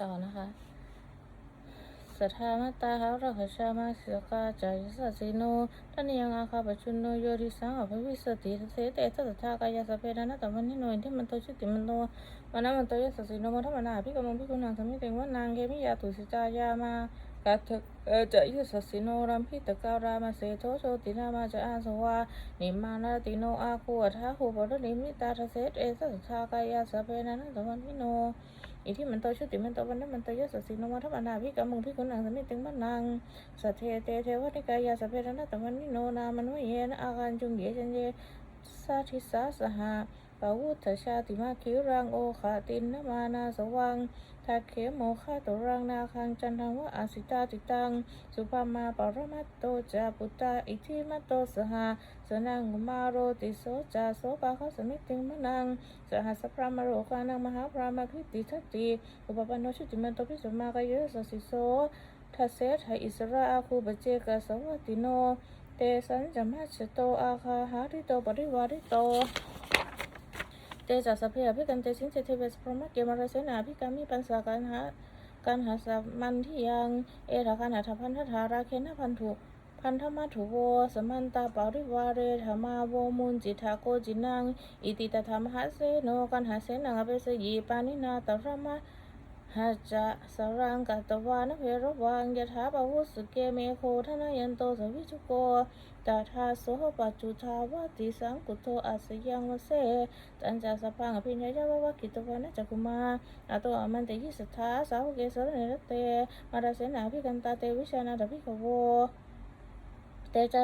ต่อนะคะสัทธามาตาหาราคชามาเสกาจายสัสิโนตันยังอาคาปชุนโนโยริสังอภิวิสติเสเตตัสทากายาสเปนนะตมันนิโนอินทิมันโตชุติมันโตมานามันโตยสัสิโนมัทมนาภิกมังภิกุนังสมิเตงว่านางเกมิยาตุสิจายามากาทกเอจะยสัสสิโนรัมพิตการามาเสโทโชตินามาจะอาสวานิมานาติโนอาคูอัฏฐาหูปรนิมิตาทเสเตตัสทากายาสเปนานะตมันนิโน อิทิมันโตชุติมันโตวันนั้นมันโตยสสินวัฒบานาภิกามุงพิกุนังสมิติงมันนังสัทเทเตเทวนิกายาสเพรนะตวันนิโนนามันวเยนะอาการจุงเยจันเยสาธิสาสหา ปาวุฒชาติมาคิรังโอขาตินนมานาสวังทักเขโมฆาตุรังนาคังจันทังวะอาสิตาติตัง สุภามาปรมัตโตจาปุตตาอิทิมัตโตสหาสนังมาโรติโสจาโสปาเขาสมิติงมนังสหัสพรามโรกานังมหาพรามพิติทัตติอุปปันโนชุติมันโตพิสมากายโยสสิโสทัสเสทอิสระอาคูบเจกสวัติโน เตสันจมัชโตอาคาหาริโตปริวาริโต เตจัสสพเพอภิกันเตสินเจเทเวสพรหมเกมารเสนาพิกามีปัญสาการหาการหาสามันที่ยังเอราการหาทพันธธาราเคนะพันธุพันธมาถุโวสมันตาปาริวาเรธรรมาโวมุนจิตาโกจินังอิติตถามหาเสโนกันหาเสนังอเปสยีปานินาตรมา หาจะสรังกัตวานเพรวังยถาปวุสุเกเมโคทนายันโตสวิจุโกตาทาโสปัจจุทาวติสังกุโตอาสยังวเสตันจาสพังอภิญญาวะวะกิตวานะจักุมาอาโตอมันเตยิสทาสาวเกสรเนรเตมาราเสนาภิกันตาเตวิชานาตภิกขโวเตจะ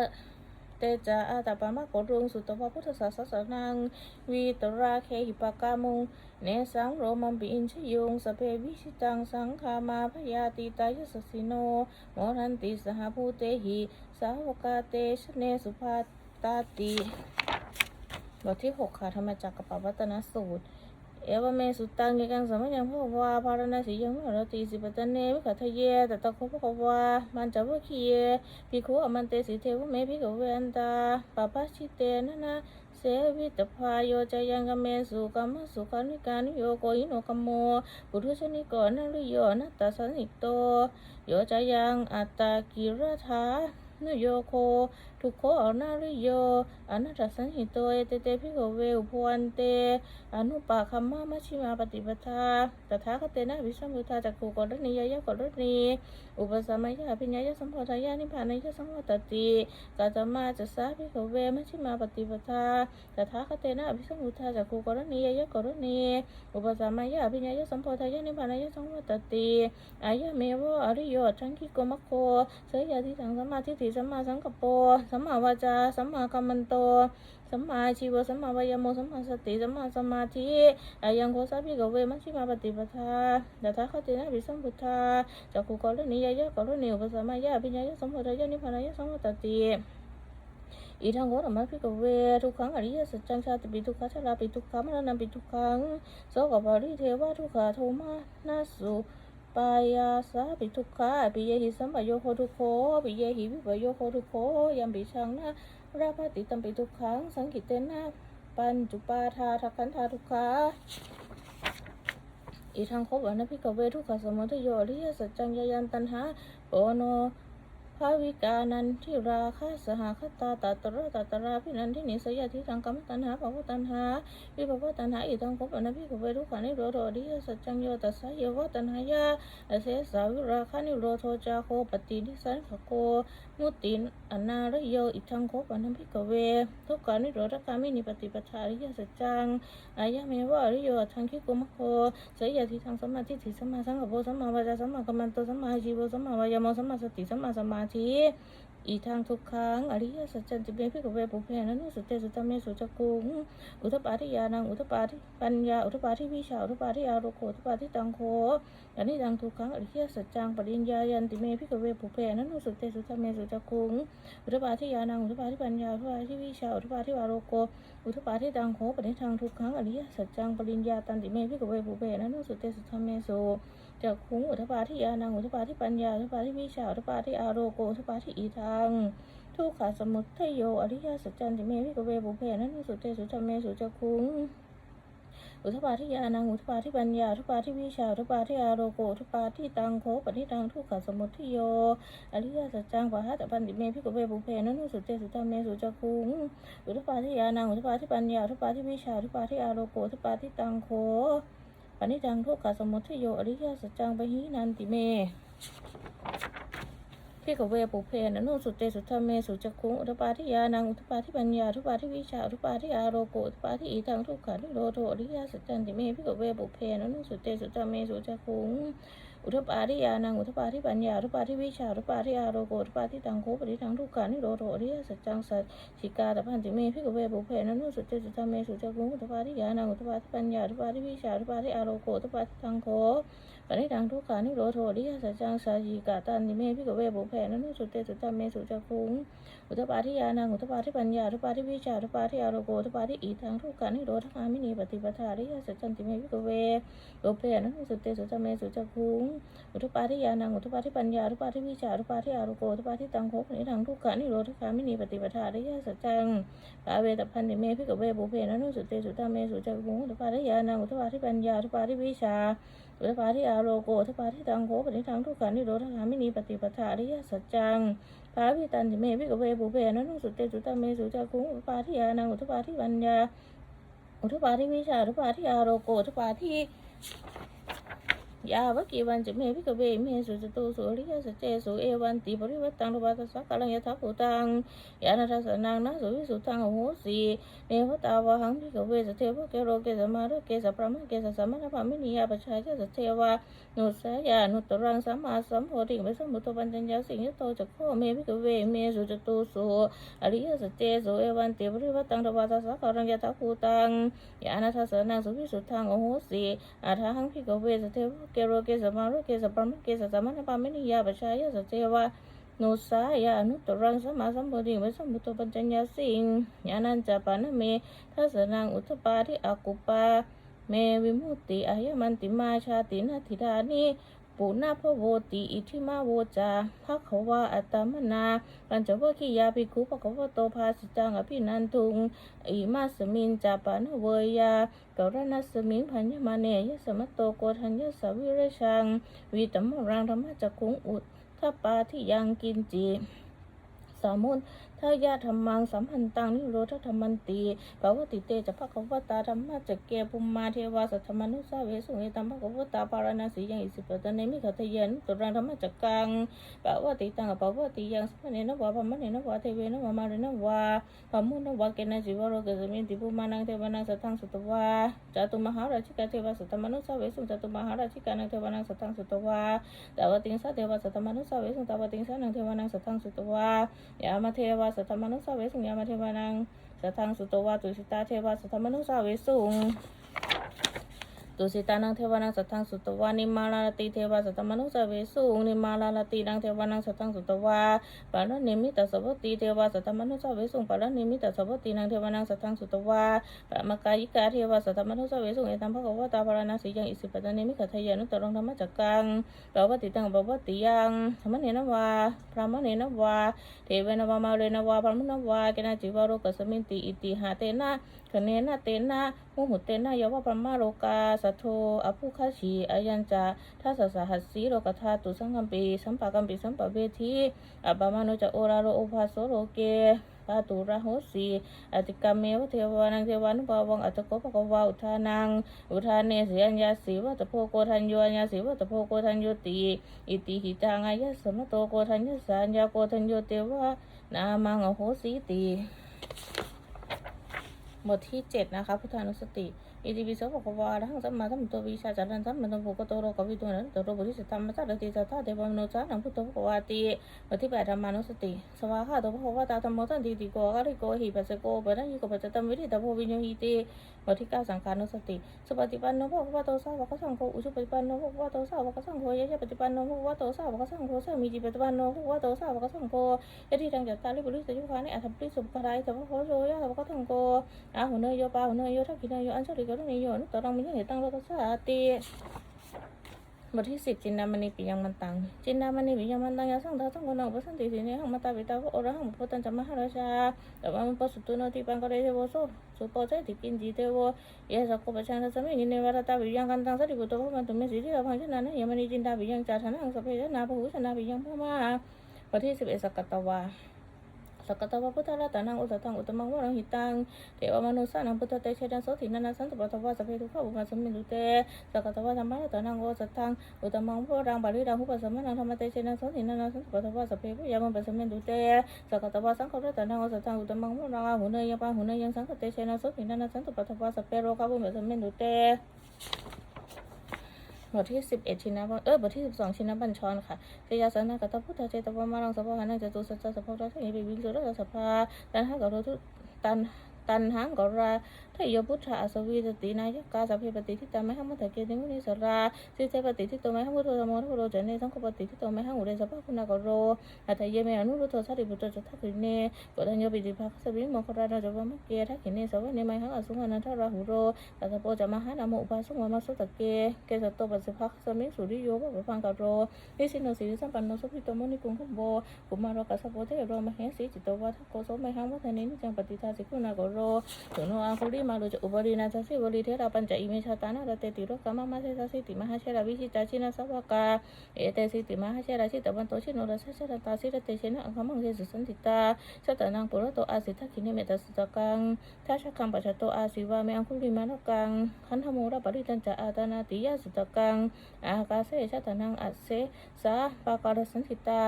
เตจะอาตาปามะโกรุงสุตตวพุทธศาสนังวีตราเคหิปากามุงเนสังโรมัมปิอินชยงสเพวิชิตังสังคามาพยาติตายสสิโนโมรันติสหภูเตหิสาวกาเตชเนสุภาตาติบทที่หกค่ะธรรมจักรกับปวัตนสูตร เอวเมสุตังเกกังสมัญญังพะวาภารณสียังมรติสิปตเนวิขัทเยตตะโคภะวามันจาวะคีเยภิกขุอมันเตสิเทวเมภิกขเวนตาปะปะชิเตนะนะเสวิตพายโยจยังกเมสุกัมมะสุขานิกานิโยโกอิโนกัมโมปุถุชนิโกนะริโยนัตตสันนิโตโยจยังอัตตากิรธานโยโค ทุกโคอนาริโยอนัตสันหิโตเอเตเตภิกเวอุพวันเต อนุปาคัมมะมัชฌิมาปฏิปทาตถาคตเตนะวิสัมพุทธาจักขุกรณียายะกรณีอุปสมมยยาปิญญายสัมโพธายานิพพานายะสัมโพตติกาตมาจัสสาภิกเวมัชฌิมาปฏิปทาตถาคตเตนะวิสัมพุทธาจักขุกรณียายะกรณีอุปสมมยยาปิญญายสัมโพธายานิพพานายะสัมโพตติอายะเมวะอริโยทังคิโกมะโคเสยยาทิสังสมมาทิฏฐิสัมมาสังกปโปสัมมาวาจา สัมมากัมมันโต สัมมาชีวะสัมมาวายโม สัมมาสติ สัมมาสมาธิอายังโคสัพพิกเวมัชฌิมาปฏิปทาตถาคตินะวิสัมพุทธาจักขุกรณียายะกรณีอุปสมมายาปิญญายะสัมโพธายานิพพานายะสัมโพตติอีทังโกธรรมะพิกเวทุกขังอริยสัจจังชาติปิทุกขชาลาปิทุกขมรณะปิทุกขังโสกปาริเทวะทุกขโทมานาสุ ปายาสาปิทุกขาปิเยหิสัมปโยโคทุโคปิเยหิวิปโยโคทุโคยัมปิชังนะราภาติตัมปิทุกขังสังกิตเตนะปัญจุปาทาทักขันธาทุกขาอีทางคบอนะพิกเวทุกขสมุทโยริยสัจจังยายันตันหาโปโน ภาวิกานันทิราคะสหคตาตัตระตัตราพินันทินิสยทิทังกรรมตันหาภาวตันหาวิภวตันหาอีทางคบอนะพิกเวทุกขานิโรธอริยสัจจังโยตัสสะเยวตันหายาอเสสาวิราคะนิโรโทจาโคปฏินิสันขโกมุตินอนาระโยอิทังโคปนัพิกเวทุกขานิโรธคามินิปฏิปทาริยสัจจังอายะเมวะอริโยทังคิโกมะโคสยทิทังสมาทิฏฐิสัมมาสังกโปสัมมาวาจาสัมมากัมมันโตสัมมาชีวสัมมาวายามสัมมาสติสัมมาสมาธิอีทางทุกขังอริยสัจจันติเบพิกเวปุเพนันุสุเตสุตเมสุจักุงอุทปาทิยานังอุทปาทิปัญญาอุทปาทิวิชาอุทปาทิอาโรโคอุทปาทิตังโคอันนี้ดังทุกครั้งอริยสัจจังปริญญายันติเมพิกเวปุเพนันุสุเตสุตเมสุจักุงอุทปาทิยานังอุทปาทิปัญญาอุทปาทิวิชาอุทปาทิวาโรโกอุทปาทิตังโคปริทางทุกครั้งอริยสัจจังปริญญาตันติเมพิกเวปุเพนันุสุเตสุตเมสุจักุงอุทปาทิยานังอุทปาทิปัญญาอุทปาทิวิชาอุทปาทิอารโกอุทปาทิอีทัง ทุกขาสมุทัยโย อริยสัจจันติเมพิกเวปุเพนันุสุเตสุตเมสุจักขุงอุทปาทิยานังอุทปาทิปัญญาอุทปาทิวิชาอุทปาทิอาโรโกอุทปาทิตังโคปฏิตังทุกขสมุทิโยอริยสัจจังปะหะตปันติเมพิกเวปุเพนะนุสุเตสุตเมสุจคุงอุทปาทิยานังอุทปาทิปัญญาอุทปาทิวิชาอุทปาทิอาโรโกอุทปาทิตังโคปฏิตังทุกขสมุทิโยอริยสัจจังปะหินันติเม พิกเวปุเพนะนุสุเตสุธรรมเมสุจักคุงอุทปาทิยานังอุทปาทิปัญญาอุทปาทิวิชาอุทปาทิอาโรโกอุทปาทิอีทังทุกขานิโรโทอริยสัจจันติเมพิกเวปุเพนะนุสุเตสุธรรมเมสุจักคุงอุทปาทิยานังอุทปาทิปัญญาอุทปาทิวิชาอุทปาทิอาโรโกอุทปาทิตังโคปริทังทุกขานิโรโทอริยสัจจังสัจฉิกาตพันติเมพิกเวปุเพนนุสุเตสุธรรมเมสุจักคุงอุทปาทิยานังอุทปาทิปัญญาอุทปาทิวิชาอุทปาทิอาโรโกอุทปาทิตังโค ปณิดังทุกขานิโรโทอริยสัจจังสายีกาตันนิเมพิกเวบุเพนนุสุเตสุตตมเมสุจักคุงอุทปาทิยานังอุทปาทิปัญญาอุทปาทิวิชาอุทปาทิอารโกอุทปาทิอีทังทุกขานิโรธคามินีปฏิปทาริยสัจจันติเมพิกเวบุเพนนุสุเตสุตตมเมสุจักคุงอุทปาทิยานังอุทปาทิปัญญาอุทปาทิวิชาอุทปาทิอารโกอุทปาทิตังโคปณิดังทุกขานิโรธคามินีปฏิปทาริยสัจจังปาเวตพันติเมพิกเวบุเพนนุสุเตสุตตมเมสุจักคุงอุทปาทิยานังอุทปาทิปัญญาอุทปาทิวิชา อุทปาทิอาโลโกทปาทิตังโคปฏิทังทุกขานิโรธามินีปฏิปทาอริยสัจจังปาวิตันจิเมวิกเวปุเพนนุสุเตสุตเมสุจักคุงปาทิอานังอุทปาทิปัญญาอุทปาทิวิชาอุทปาทิอาโลโกอุทปาทิ ยาวกีวันจะเมวิกเวเมสุจตุสุอริยสเจสุเอวันติปริวัตตังรุปัสสะกะลังยถาภูตังยานาทัสสนังนะสุวิสุตังโหสีเนวตาวะหังพิกเวสเทวะเกโรเกสมารเกสพระมเกสสมมานะภามินียาปชายเกสเทวะนุสยานุตรังสัมมาสัมโพธิเวสัมมุตปัญญาสิงยโตจักโคเมวิกเวเมสุจตุสุอริยสเจสุเอวันติปริวัตตังตวาตสักการังยถาภูตังยานาทัสสนังสุวิสุทธังโอโหสีอาทาหังพิกเวสเทวะเกโรเกสมารุเกสปรมเกสสมมานะปามินียาปชายสัจเทวานุสายานุตรังสมาสัมโพธิเวสัมบุตปัญญาสิงญาณัญจปานะเมทัสนังอุทปาทิอากุปาเมวิมุตติอายมันติมาชาตินาธิดานิ ปุณพโวติอิทิมาโวจาภะควะอัตมนาปัญจวัคคียาภิกขุภะควโตภาสิตังอภินันทุงอิมาสมินจาปานเวยากรณสมิงพัญญมาเนยสมตโตโกทัญญสวิรชังวิตมรังธรรมจักขุงอุททปาทิยังกินจิสามุน ทายาธรรมังสัมพันตังนิโรธธรรมันติภาวติเตจะภคะวตาธรรมะจะเกปุมมาเทวาสัทธมนุสาเวสุเอตัมภคะวตาปารณสียังอิสิปตะเนมิขตยันตุรังธรรมะจักกังภาวติตังภาวติยังสัมเนนวะพมเนนวะเทเวนวะมารนวะพมุนวะเกนะจิวโรกสมิติปุมานังเทวานังสัทธังสุตวะจตุมหาราชิกาเทวาสัทธมนุสาเวสุจตุมหาราชิกานังเทวานังสัทธังสุตวะตาวติงสะเทวาสัทธมนุสาเวสุตาวติงสะนังเทวานังสัทธังสุตวะยามาเทวาสัทธมนุสาเวสุงยามาเทวานังสัทธังสุตวาตุสิตาเทวาสัทธมนุสาเวสุง ตุสิตานังเทวานังสัทธังสุตวานิมาลาลติเทวาสัทธมนุสาเวสุงนิมาลาลตินังเทวานังสัทธังสุตวาปาลนิมิตสวัตติเทวาสัทธมนุสาเวสุงปาลนิมิตสวัตตินังเทวานังสัทธังสุตวาปะมกายิกาเทวาสัทธมนุสาเวสุงเอตัมภะคะวตาภารณสียังอิสิปตะเนมิขทายานุตรังธรรมจักกังปะวติตังปะวติยังธรรมเนนวาพระมเนนวาเทเวนวามาเรนวาพรมนวาเกนะจิวาโรกสมินติอิติหาเตนะ คเนนะเตนะมุหุเตนะยาวะพรมาโรกาสัทโทอภุคาชีอายัญจาทัสสะหัสสีโรกธาตุสังกัมปีสัมปะกัมปีสัมปะเวทีอัปปมานุจะโอราโรโอภาโสโรเกปาตุระโหสีอติกรรมเมวเทวานังเทวานุภาวังอัตโกภะกวาอุทานัง อุทานเนสีอัญญาสีวัตโพโกทัญโยอัญญาสีวัตโพโกทัญโยติอิติหิตังอายะสมโตโกทัญญสัญญาโกทัญโยเตวะนามังอโหสีตี หมวดที่เจ็ดนะคะ พุทธานุสติ อิติปิโสภควาทังสัมมาสัมพุทโตวิชาจารันสัมมันตภูกโตโรกวิตุนันตโรบุริสธรรมจัตติสัทธาเทวมโนจานังพุทโธภควาติหมวดที่แปดธรรมานุสติ สวาหาโตภควตาธรรมโมทันติติโกอะริโกหิปัสสโกปะนันยิโกปัจจตัมวิริตโพวิญโยหิติหมวดที่เก้าสังขานุสติสปฏิปันโนภควโตสาวกสังโฆอุชุปฏิปันโนภควโตสาวกสังโฆยะยะปฏิปันโนภควโตสาวกสังโฆสามีจิปฏิปันโนภควโตสาวกสังโฆยะทิทังจัตตาริบุริสยุคานิอัตถปริสุปะไรสัพพะโคโชยะสัพพะทังโกอาหุเนยโยปาหุเนยโยทักขิเนยโยอัญชลิกรุณิโยนุตตรังมิยังเหตังโลกัสสาติบทที่สิบจินดามณีปิยังมันตังจินดามณีปิยังมันตังยาสังทาสังกนังอุปสันติสิเนหังมาตาปิตาโอระหังพุทธันจามหาราชาแต่ว่ามันปสุตุโนติปังกเรเทวโซสุปโปเจติกินจิเทวเยสกปะชันสมิงินเนวรตาปิยังกันตังสติปุตโตภวันตุเมสิทิราพังชนะนะยมณีจินดาปิยังจาธนังสเพชนาภหุชนาปิยังพมาบทที่สิบเอ็ดสกัตตวา สกตวพุทธรัตนังอุตตังอุตมังวรังหิตังเทวมนุสานังพุทธเตชะดันโสตินันสันตุปัตวะสัพเพทุกขอุปสมินุเตสกตวะธรรมะรัตนังโอสตังอุตมังวรังบาลิรังหุปสมนังธรรมเตชะดันโสตินันสันตุปัตวะสัพเพพุยามันปสมินุเตสกตวะสังฆรัตนังโอสตังอุตมังวรังหุเนยปังหุเนยังสังฆเตชะดันโสตินันสันตุปัตวะสัพเพโรคาบุปสมินุเต บทที่สิบเอ็ดชินะบังเออบทที่สิบสองชินะบัญชรค่ะเจยาสนากตพุทธเจตปมารังสภาหันังจตุสัจสภาทัศน์ไปวิ่งสุรสภาตันหากับรถตันตันหังกับรา สิเจปฏิทิตโตไมหังพุทโธธรรมโรจเนสังคปฏิทิตโตไมหังอุเรสภาคุณากโรอัตเยเมอนุรุตโตสัติปุตโตจัตถกิเนกตัญญปิติภาคสวิมคราราจวมเกทักขิเนสวะเนไมหังอสุมานันทราหุโรตัสโปจะมหานามอุปาสุมามาสุตเกเกสตโตปัสสิภาคสมิสุริโยบะพังกโรนิสิโนสิริสัมารกัสสะโปเทโรมเหสีจิตตวัฏโกโสมหังวัฒนินิจังปฏิทาสิกุณากโรสุโนอังคุลิมาโลจอุบรินาทัสสิวลิเทระปัญจอิเมชาตานาระเตติโรกามามาเสสสิติมหาเชราวิชิตาชินาสวากาเอเตสิติมหาเชราชิตวันโตชิโนรัสสะตาสิระเตชินะอังคมังเสสุสันติตาชาตานังปุรโตอาสิทักขิเนเมตสุตกังถ้าชักคังปัจจโตอาศิวาเมอังคุลิมานกังขันธโมระปริตันจะอาตานาติยาสุตกังอากาเสชะตานังอัสเสสาปาการสันติตา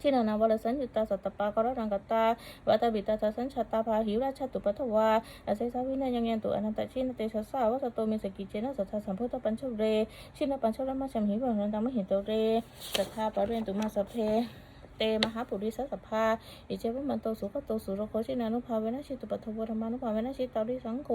ชินานาวรสัญญุตตาสัตตปากรรังกตาวัตบิตาทัสัญชตาภาหิราชตุปัทวาอาเสสาวินายังยันตุอนันตชินเตชะสาวัตโตเมสกิเจนะสัทธาสัมพุทธปัญชเร ชินปัญชรมาชัมหิบังนันตังมหิตเรสัทธาปะเรนตุมาสเพเตมหาปุริสสภาอิเจวมันโตสุขโตสุรโคชินานุภาเวนะชิตุปัทโวธรรมานุภาเวนะชิตาริสังโฆ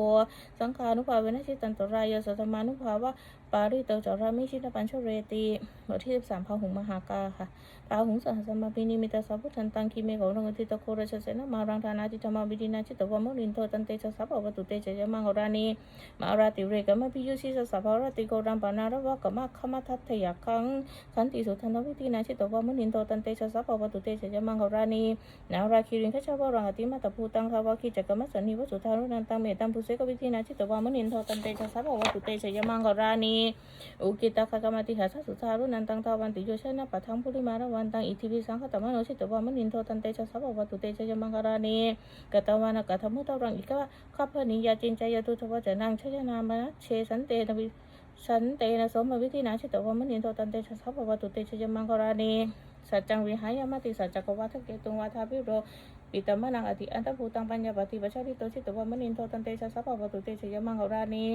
สังฆานุภาเวนะชิตันตรายสัทธมานุภาวะ ปาริเตจารามิชิตปัญชเรติบทที่สิบสามพาหุงมหากาค่ะพาหุงสหสมาปินิมิตาสัพพุทันตังคิเมโกรังติตะโครชเสนะมารังธานาติธรรมาวิดินาชิตวมรินโทตันเตชะสัพพวตุเตชะยมังกรานีมาราติเรกมะพิยุชิสสัพพรติโกรัมปานารวะกมะขมัทัตถยาคังขันติสุทันทวิธีนาชิตวมนินโตตันเตชะสัพพวตุเตชะยมังกรานีนาราคิรินขชาวรังติมาตภูตังคาวาคิจักรมัสสนิวสุทารุนันตังเมตัมปุเสกวิธีนาชิตวมนินโตตันเตชะสัพพวตุเตชะยมังรานีอุกิตาคกามติหาสัสุทารุนันตังทาวันติโยชนะปัทังพุริมาระวันตังอิทิวิสังขตมโนชิตวามนินโทตันเตชะสัพพวตุเตชะยมังกรานีกตวานกตมุตรังอิกะข้าพนิยาจินใจายตุทวจนังชยนามนะเชสันเตนวิสันเตนะสมวิธีนาชิตวามนินโทตันเตชะสัพพวตุเตชะยมังกรานีสัจจังวิหายามติสัจจกวัฏเกตุงวัฏาภิโร อิตมะนังอธิอันตภูตังปัญญาปฏิปัชชาติโตชิตวามนินโทตันเตชะสัพพวตุเตชะยมังกรานี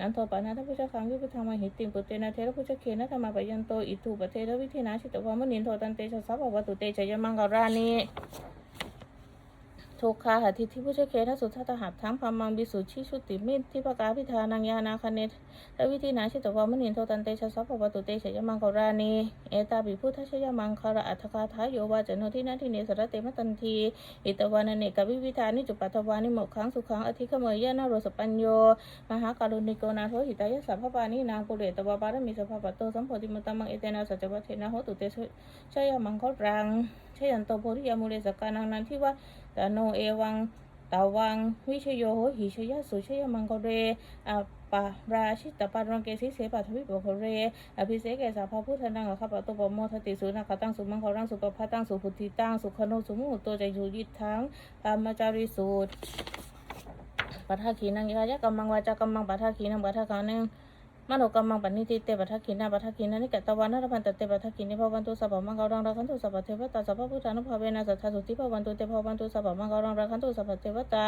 นันโทปานาทพุชคังยุพุทธังมหิติงปุเตนะเทระพุชเคนะธรรมปยันโตอิทุปเทระวิเทนะชิตวามนินโทตันเตชะสัพพวตุเตชะยมังกรานี ทุกขาหาทิทิพุชเคนะสุทัตหับทั้งพามังบิสุชิชุติมิตทิปกาพิธานังยานาคเนทระวิธีนาชิตวามนินโทตันเตชะสัพพวตุเตชยมังกรานีเอตาบิพุทธชยมังคาระอัตคาทายโยวาจโนทินาทิเนสระเตมตันทีอิตวานเนกวิวิธานิจุปัตวานิโมกขังสุขังอธิขเมยยะนาโรสปัญโยมหาการุณิโกนาโทหิตายสัพพปานินางปุเรตวาปารมิสัพพปะโตสัมโพธิมตมังเอเตนะสัจวัตเทนะโหตุเตชยมังครังชยันโตโพธิยามุเรสกานังนันทิวะ ตโนเอวังตาวัง วิชโยโหหิชยสุชยมังกเรอปาราชิตปารังเกสิเสปัทวิปโคเร อภิเสกเกสาพาพุทธนังข้าพตุปโมทติสุนักตังสุมังครังสุปภาตังสุพุทธิตังสุขโนสุมุตโตใจยุยิทังธรรมจาริสูตรปัทขีนังยายะกัมมังวาจากัมมังปัทขีนังปัทกานัง มโนกัมมังปณิติเตปัทขีนาปัทขีนานิกตวานะระพันตเตปัทขีนิภวันตุสัพมังกรังรักันตุสัพเทวตาสัพพพุทธานุภาเวนะสัทธาสุทธิภวันตุเตภวันตุสัพมังกรังรักันตุสัพเทวตา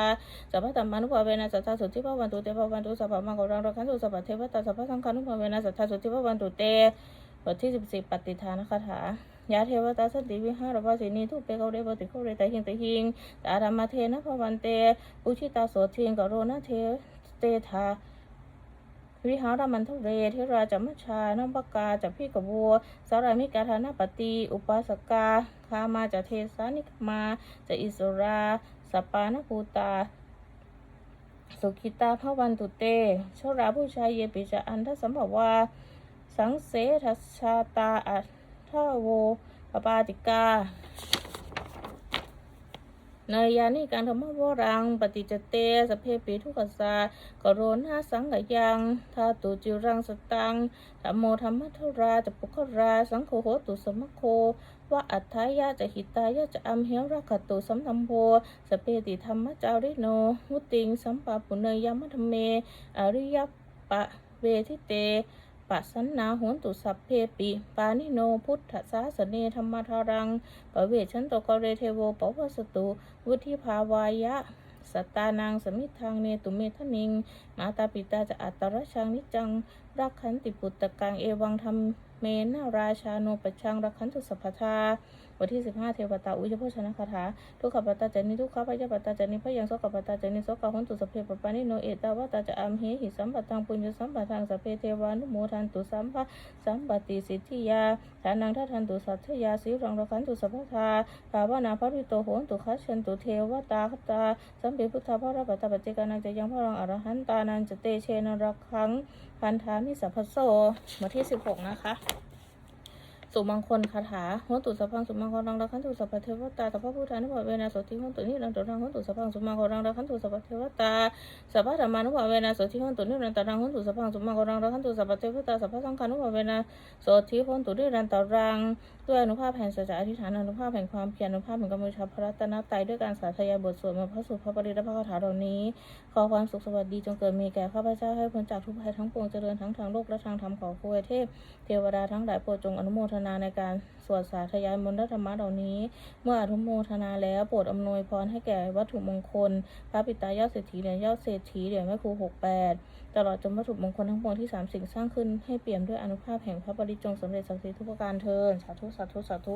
สัพธรรมานุภาเวนะสัทธาสุทธิภวันตุเตภวันตุสัพมังกรังรักันตุสัพเทวตาสัพสังฆานุภาเวนะสัทธาสุทธิภวันตุเตบทที่สิบสี่ปฏิทานคาถายาเทวตาสติวิหารวาสินีทุเปเกเรปติโคเรตหิงตหิงตาธรรมเทนะภวันเตอุชิตาโสทิงกโรนะเทเตธา วิหารมันทเรเทราจมัชชาน้องปกาจากพี่กบัวสารามิกาธานาปฏิ อุปาสกาคามาจากเทสานิกมาจากอิสราสปานภูตา สุขิตาพระวันตุเตโชราผู้ชายเยปิจาอันทสัมภวาสังเสทัชาตาอัทธโวปปาติกา นายานิการธรรมวรัง ปฏิจเต สเพปีทุกขสากโรนาสังกยังทาตุจิรังสตังธรรมโมธรรมทราจะปุคราสังโฆโหตุสมโควะอัฏฐายะจะหิตายะจะอัมเหรักขตุสัมธัมโพสเพติธรรมจาริโนมุติงสัมปะปุเนยยมัธรรมเม อริยปะเวทิเต ปัสสนาโหนตุสัพเพปิ ปานิโนพุทธสาสเนธรรมทารังปเวชันตกเรเทโวปวสตุ วุฒิภาวายะสตานางสมิทางเนตุเมทนิง มาตาปิตาจะอัตตรชังนิจจัง รักขันติปุตตะกังเอวังธรรมเมนาราชาโนปชังรักขันตุสัพพทาบทที่ 15 เทวตาอุยโภชนะคาถาทุกขปัตตาจานิทุกขพยาปัตตาจานิพยังโสกปัตตาจานิโสกหุนตุสพเพปปานิโนเอตาวตาจะอัมเหหิสัมปตังปุญญสัมปทังสเพเทวานุโมทันตุสัมภะสัมปติสิทธิยาฐานังทัทันตุสัทธยาสิรังรักขันตุสัพพทาภาวนาภริโตโหนตุคัจฉันตุเทวตาคตาสัมเปพุทธะพระปัตตปัจเจกานังจะยังพระรังอรหันตานันจะเตเชนรักขังพันธามิสัพพโสบทที่ 16 นะคะ สุมังคลคาถาโหตุสัพพังสุมังคลังรักขันตุสัพพเทวตาสัพพพุทธานุภาเวนะโสติโหตุนิรันตรังโหตุสัพพังสุมังคลังรักขันตุสัพพเทวตาสัพพธรรมานุภาเวนะโสติโหตุนิรันตรังโหตุสัพพังสุมังคลังรักขันตุสัพพเทวตาสัพพสังฆานุภาเวนะสติโหตุนิรันตรังด้วยอนุภาพแห่งสัจจะอธิษฐานอนุภาพแห่งความเพียรอนุภาพแห่งกำมือชาพระรัตนตรัยด้วยการสาธยายบทสวดมนต์พระสูตรพระปริตและพระคาถาเหล่านี้ ขอความสุขสวัสดีจงเกิดมีแก่ข้าพเจ้าให้พ้นจากทุกภัยทั้งปวงเจริญทั้งทางโลกและทางธรรมขอคุยเทพ เทวดาทั้งหลายโปรดจงอนุโมทนาในการสวดสาธยายมนต์ธรรมะเหล่านี้ เมื่ออนุโมทนาแล้วโปรดอำนวยพรให้แก่วัตถุมงคล พระปิตายอดเศรษฐีเหรียญยอดเศรษฐีเหรียญแม่ครูหกแปดตลอดจนวัตถุมงคลทั้งปวงที่สามสิ่งสร้างขึ้นให้เปี่ยมด้วยอนุภาพแห่งพระบริจงสำเร็จสักดิ์สิทธิ์ทุกประการเทินสาธุสาธุสาธุ